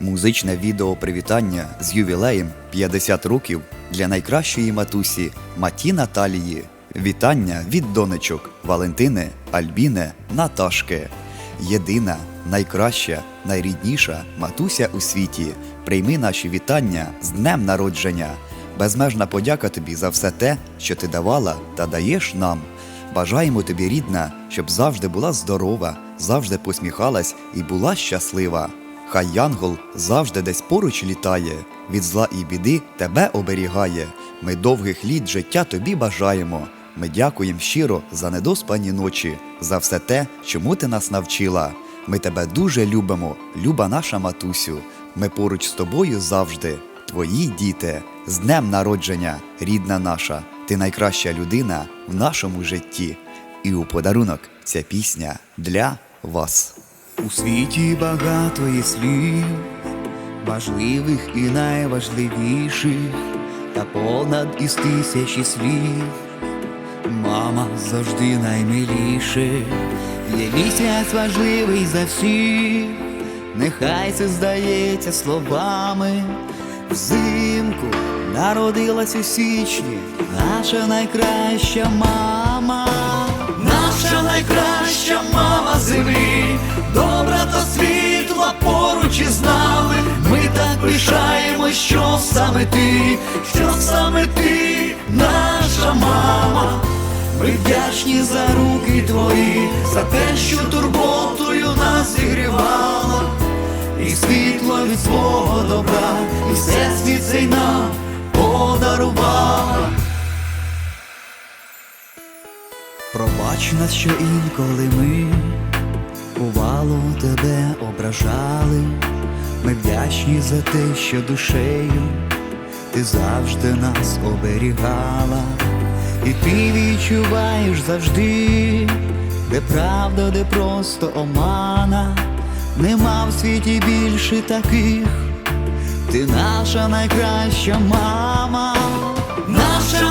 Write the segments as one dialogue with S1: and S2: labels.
S1: Музичне відео привітання з ювілеєм 50 років для найкращої матусі Маті Наталії. Вітання від донечок Валентини, Альбіни, Наташки. Єдина, найкраща, найрідніша матуся у світі. Прийми наші вітання з днем народження. Безмежна подяка тобі за все те, що ти давала та даєш нам. Бажаємо тобі, рідна, щоб завжди була здорова, завжди посміхалась і була щаслива. Хай янгол завжди десь поруч літає, від зла і біди тебе оберігає. Ми довгих літ життя тобі бажаємо. Ми дякуємо щиро за недоспані ночі, за все те, чому ти нас навчила. Ми тебе дуже любимо, люба наша матусю. Ми поруч з тобою завжди, твої діти, з днем народження, рідна наша. Ти найкраща людина в нашому житті. І у подарунок ця пісня для вас.
S2: У світі багато є слів, важливих і найважливіших, та понад із тисячі слів. Мама завжди наймиліше, є місяць важливий за всіх, нехай це здається словами. Взимку народилась у січні, наша найкраща мама, наша найкраща мама землі, що саме ти, що саме ти, наша мама. Ми вдячні за руки твої, за те, що турботою нас зігрівала, і світло від свого добра, і все світ цей нам подарувала. Пробач нас, що інколи ми увалу тебе ображали. Ми вдячні за те, що душею ти завжди нас оберігала, і ти відчуваєш завжди, де правда, де просто омана, нема в світі більше таких. Ти наша найкраща мама, наша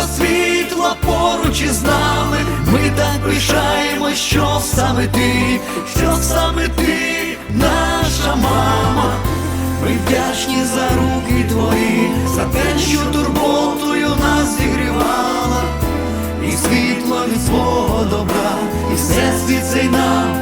S2: добра світла поруч із нами. Ми так пишаємо, що саме ти, що саме ти, наша мама. Ми вдячні за руки твої, за те, що турботою нас зігрівала, і світло від свого добра, і все світ цей нам.